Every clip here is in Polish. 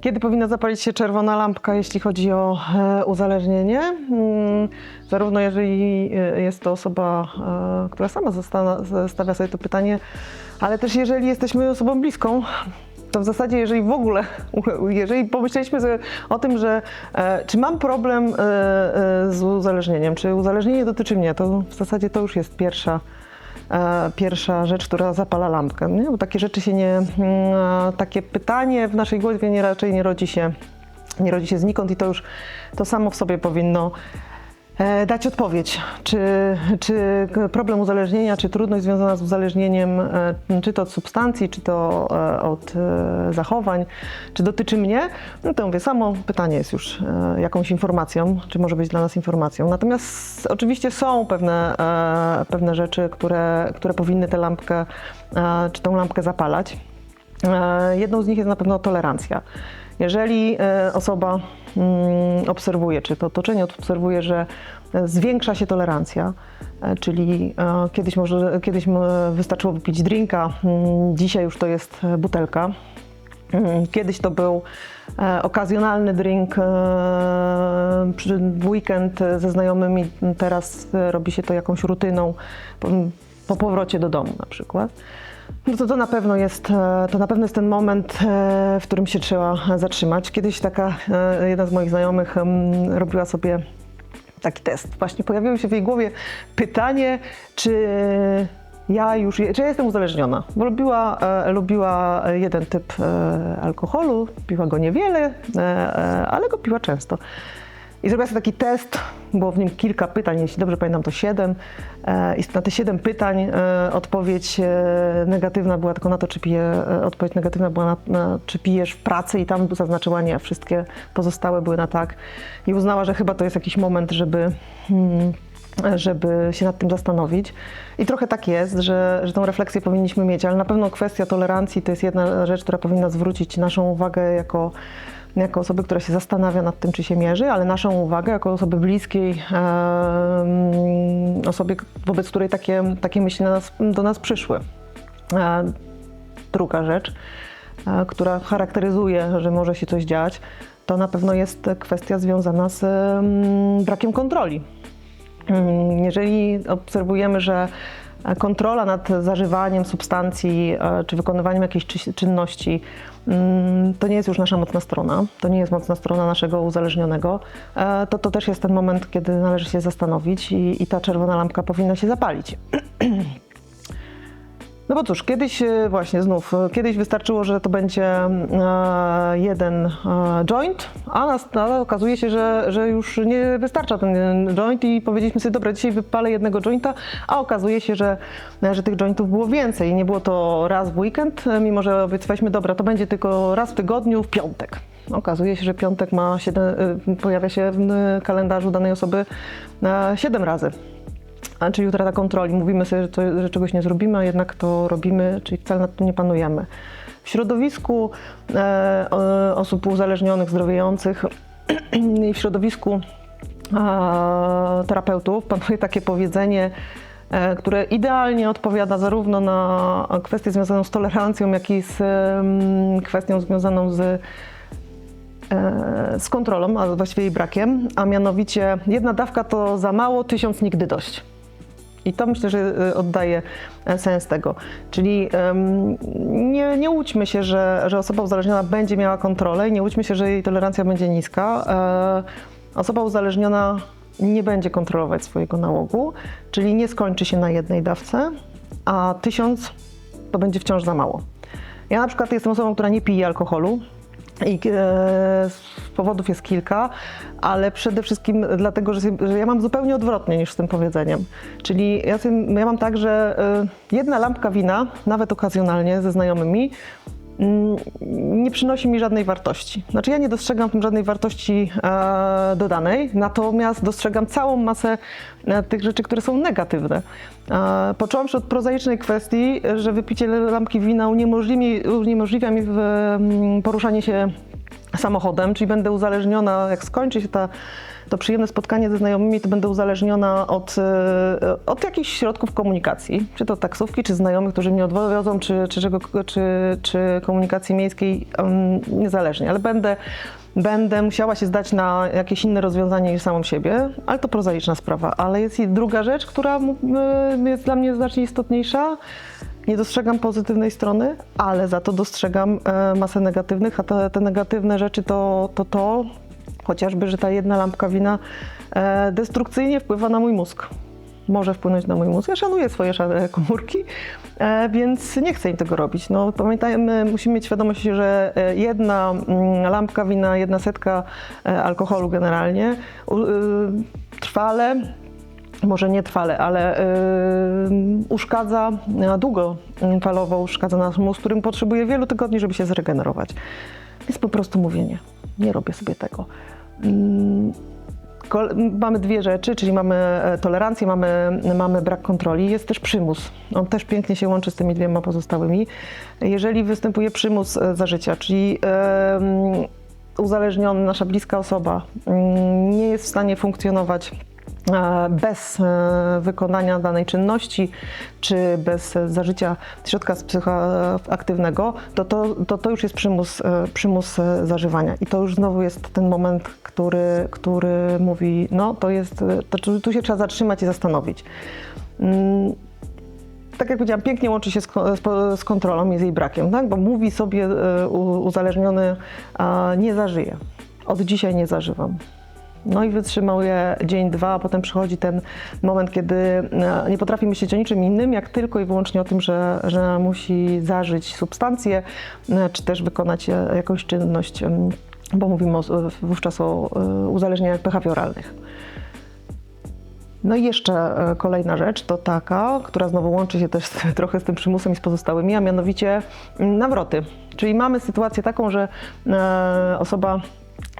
Kiedy powinna zapalić się czerwona lampka, jeśli chodzi o e, uzależnienie? Mm, zarówno jeżeli e, jest to osoba, e, która sama stawia sobie to pytanie, ale też jeżeli jesteśmy osobą bliską, to w zasadzie jeżeli w ogóle, jeżeli pomyśleliśmy sobie o tym, że czy mam problem z uzależnieniem, czy uzależnienie dotyczy mnie, to w zasadzie to już jest pierwsza pierwsza rzecz, która zapala lampkę. Nie? Bo takie rzeczy się nie, mm, takie pytanie w naszej głowie nie, raczej nie rodzi się, nie rodzi się znikąd i to już to samo w sobie powinno e, dać odpowiedź, czy, czy problem uzależnienia, czy trudność związana z uzależnieniem, e, czy to od substancji, czy to e, od e, zachowań, czy dotyczy mnie, no to mówię, samo pytanie jest już e, jakąś informacją, czy może być dla nas informacją. Natomiast oczywiście są pewne, e, pewne rzeczy, które, które powinny tę lampkę, e, czy tą lampkę zapalać. E, Jedną z nich jest na pewno tolerancja. Jeżeli e, osoba mm, obserwuje, czy to otoczenie obserwuje, że zwiększa się tolerancja, e, czyli e, kiedyś, może, kiedyś wystarczyło wypić drinka, mm, dzisiaj już to jest butelka. Mm, Kiedyś to był e, okazjonalny drink w weekend ze znajomymi, teraz robi się to jakąś rutyną po powrocie do domu na przykład. No to, to na pewno jest, e, to na pewno jest ten moment, e, w którym się trzeba zatrzymać. Kiedyś taka e, jedna z moich znajomych robiła sobie taki test. Właśnie pojawiło się w jej głowie pytanie, czy ja już, czy ja jestem uzależniona, bo lubiła, e, lubiła jeden typ e, alkoholu, piła go niewiele, e, ale go piła często. I zrobiła sobie taki test, było w nim kilka pytań, jeśli dobrze pamiętam to siedem. E, I na te siedem pytań e, odpowiedź e, negatywna była tylko na to, czy pije, odpowiedź negatywna była na, na czy pijesz w pracy i tam zaznaczyła nie, wszystkie pozostałe były na tak. I uznała, że chyba to jest jakiś moment, żeby, hmm, żeby się nad tym zastanowić. I trochę tak jest, że, że tą refleksję powinniśmy mieć, ale na pewno kwestia tolerancji to jest jedna rzecz, która powinna zwrócić naszą uwagę jako jako osoby, która się zastanawia nad tym, czy się mierzy, ale naszą uwagę jako osoby bliskiej, em, osobie, wobec której takie, takie myśli na nas, do nas przyszły. E, druga rzecz, e, która charakteryzuje, że może się coś dziać, to na pewno jest kwestia związana z em, brakiem kontroli. Mm, Jeżeli obserwujemy, że kontrola nad zażywaniem substancji e, czy wykonywaniem jakiejś czy- czynności mm, to nie jest już nasza mocna strona, to nie jest mocna strona naszego uzależnionego, e, to to też jest ten moment, kiedy należy się zastanowić i, i ta czerwona lampka powinna się zapalić. No bo cóż, kiedyś e, właśnie znów, e, kiedyś wystarczyło, że to będzie e, jeden joint, a, nas, okazuje się, że, że już nie wystarcza ten joint i powiedzieliśmy sobie, dobra, dzisiaj wypalę jednego jointa, a okazuje się, że, że tych jointów było więcej. Nie było to raz w weekend, mimo że obiecywaliśmy, dobra, to będzie tylko raz w tygodniu, w piątek. Okazuje się, że piątek ma siedem, e, pojawia się w kalendarzu danej osoby e, siedem razy. A, czyli utrata kontroli. Mówimy sobie, że, to, że czegoś nie zrobimy, a jednak to robimy, czyli wcale nad tym nie panujemy. W środowisku e, osób uzależnionych, zdrowiejących i w środowisku e, terapeutów panuje takie powiedzenie, e, które idealnie odpowiada zarówno na kwestię związaną z tolerancją, jak i z kwestią związaną z e, z kontrolą, a właściwie jej brakiem, a mianowicie jedna dawka to za mało, tysiąc nigdy dość. I to myślę, że y, oddaje e, sens tego. Czyli nie, nie łudźmy się, że, że osoba uzależniona będzie miała kontrolę i nie łudźmy się, że jej tolerancja będzie niska. E, osoba uzależniona nie będzie kontrolować swojego nałogu, czyli nie skończy się na jednej dawce, a tysiąc to będzie wciąż za mało. Ja na przykład jestem osobą, która nie pije alkoholu. I e, powodów jest kilka, ale przede wszystkim dlatego, że, że ja mam zupełnie odwrotnie niż z tym powiedzeniem. Czyli ja, sobie, ja mam tak, że e, jedna lampka wina, nawet okazjonalnie ze znajomymi, mm, nie przynosi mi żadnej wartości. Znaczy ja nie dostrzegam w tym żadnej wartości e, dodanej, natomiast dostrzegam całą masę e, tych rzeczy, które są negatywne. E, począwszy od prozaicznej kwestii, że wypicie lampki wina uniemożliwi, uniemożliwia mi w, mm, poruszanie się samochodem, czyli będę uzależniona, jak skończy się ta to przyjemne spotkanie ze znajomymi to będę uzależniona od, e, od jakichś środków komunikacji, czy to taksówki, czy znajomych, którzy mnie odwiozą, czy, czy, czego, czy, czy komunikacji miejskiej, um, niezależnie, ale będę Będę musiała się zdać na jakieś inne rozwiązanie niż samą siebie, ale to prozaiczna sprawa. Ale jest i druga rzecz, która y, jest dla mnie znacznie istotniejsza. Nie dostrzegam pozytywnej strony, ale za to dostrzegam e, masę negatywnych, a te, te negatywne rzeczy to, to to, chociażby, że ta jedna lampka wina e, destrukcyjnie wpływa na mój mózg. Może wpłynąć na mój mózg. Ja szanuję swoje szare komórki, e, więc nie chcę im tego robić. No, pamiętajmy, musimy mieć świadomość, że jedna mm, lampka wina, jedna setka alkoholu generalnie y, trwale może nie trwale, ale yy, uszkadza długofalowo, uszkadza nasz mózg, którym potrzebuje wielu tygodni, żeby się zregenerować. Więc po prostu mówię nie, nie robię sobie tego. Kol- Mamy dwie rzeczy, czyli mamy e, tolerancję, mamy, mamy brak kontroli, jest też przymus. On też pięknie się łączy z tymi dwiema pozostałymi. Jeżeli występuje przymus e, za życia, czyli uzależniony, nasza bliska osoba mm, nie jest w stanie funkcjonować bez e, wykonania danej czynności, czy bez e, zażycia środka psychoaktywnego, to to, to, to już jest przymus, e, przymus e, zażywania. I to już znowu jest ten moment, który, który mówi, no to jest, e, to, tu- się trzeba zatrzymać i zastanowić. Mm, tak jak powiedziałam, pięknie łączy się z, kontrolą i z jej brakiem, tak? bo mówi sobie e, uzależniony, nie zażyję. Od dzisiaj nie zażywam. No i wytrzymał je dzień, dwa, a potem przychodzi ten moment, kiedy e, nie potrafi myśleć o niczym innym, jak tylko i wyłącznie o tym, że, że musi zażyć substancję, e, czy też wykonać e, jakąś czynność, bo mówimy o, wówczas o uzależnieniach behawioralnych. No i jeszcze kolejna rzecz to taka, która znowu łączy się też z, trochę z tym przymusem i z pozostałymi, a mianowicie mm, nawroty. Czyli mamy sytuację taką, że osoba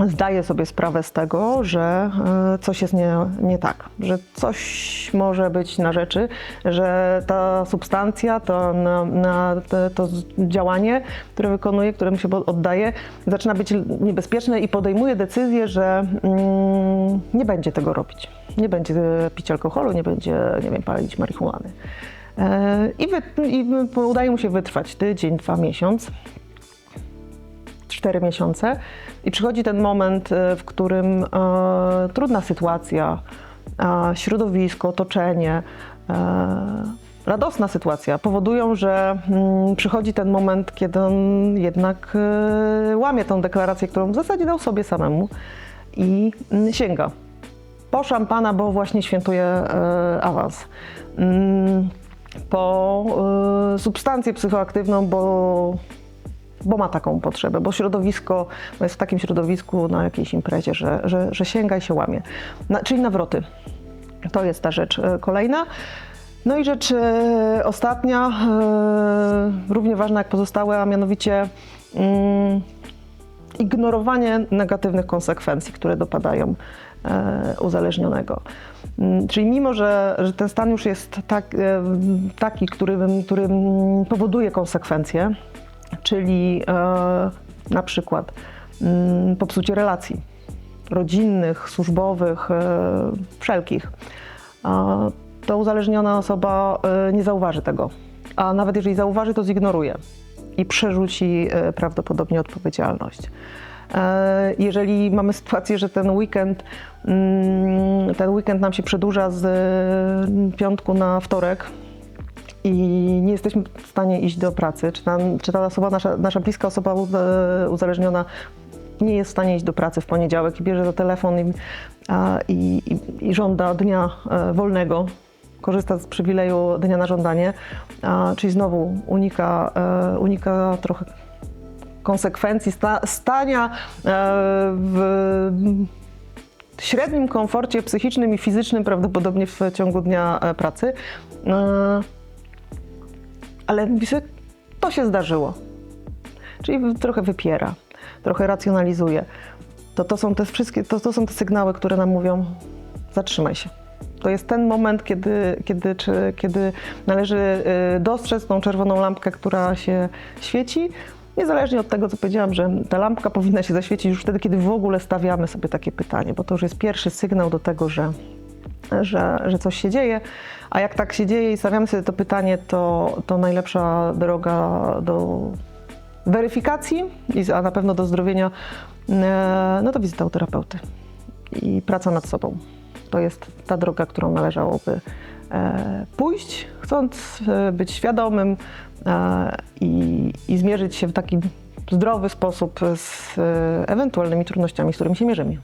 zdaje sobie sprawę z tego, że e, coś jest nie, nie tak, że coś może być na rzeczy, że ta substancja, to, na, na, te- to działanie, które wykonuje, któremu się oddaje, zaczyna być niebezpieczne i podejmuje decyzję, że mm, nie będzie tego robić. Nie będzie pić alkoholu, nie będzie, nie wiem, palić marihuany. E, I, wy, I udaje mu się wytrwać tydzień, dwa, miesiąc cztery miesiące i przychodzi ten moment, e, w którym e, trudna sytuacja, e, środowisko, otoczenie, e, radosna sytuacja powodują, że mm, przychodzi ten moment, kiedy on jednak e, łamie tą deklarację, którą w zasadzie dał sobie samemu i mm, sięga po szampana, bo właśnie świętuje e, awans. Mm, po e, substancję psychoaktywną, bo, bo ma taką potrzebę, bo środowisko, jest w takim środowisku na jakiejś imprezie, że, że, że sięga i się łamie. Na, czyli nawroty. To jest ta rzecz e, kolejna. No i rzecz e, ostatnia, e, równie ważna jak pozostałe, a mianowicie mm, ignorowanie negatywnych konsekwencji, które dopadają uzależnionego. Mm, Czyli mimo, że, że ten stan już jest tak, taki, który, który powoduje konsekwencje, czyli e, na przykład mm, popsucie relacji rodzinnych, służbowych, e, wszelkich, to uzależniona osoba e, nie zauważy tego. A nawet jeżeli zauważy, to zignoruje i przerzuci prawdopodobnie odpowiedzialność. Jeżeli mamy sytuację, że ten weekend, mm, ten weekend nam się przedłuża z piątku na wtorek, i nie jesteśmy w stanie iść do pracy, czy, czy ta osoba, nasza, nasza bliska osoba uze- uzależniona nie jest w stanie iść do pracy w poniedziałek i bierze za telefon i, i, i, i żąda dnia e, wolnego, korzysta z przywileju dnia na żądanie, czyli znowu unika, e, unika trochę konsekwencji sta, stania e, w średnim komforcie psychicznym i fizycznym prawdopodobnie w ciągu dnia e, pracy. Ale to się zdarzyło. Czyli trochę wypiera, trochę racjonalizuje. To, to są te wszystkie, to, to są te sygnały, które nam mówią, zatrzymaj się. To jest ten moment, kiedy, kiedy, czy, kiedy należy y, dostrzec tą czerwoną lampkę, która się świeci niezależnie od tego, co powiedziałam, że ta lampka powinna się zaświecić już wtedy, kiedy w ogóle stawiamy sobie takie pytanie, bo to już jest pierwszy sygnał do tego, że, że, że coś się dzieje. A jak tak się dzieje i stawiamy sobie to pytanie, to, to najlepsza droga do weryfikacji, a na pewno do zdrowienia, e, no to wizyta u terapeuty i praca nad sobą. To jest ta droga, którą należałoby e, pójść, chcąc e, być świadomym i, i zmierzyć się w taki zdrowy sposób z ewentualnymi trudnościami, z którymi się mierzymy.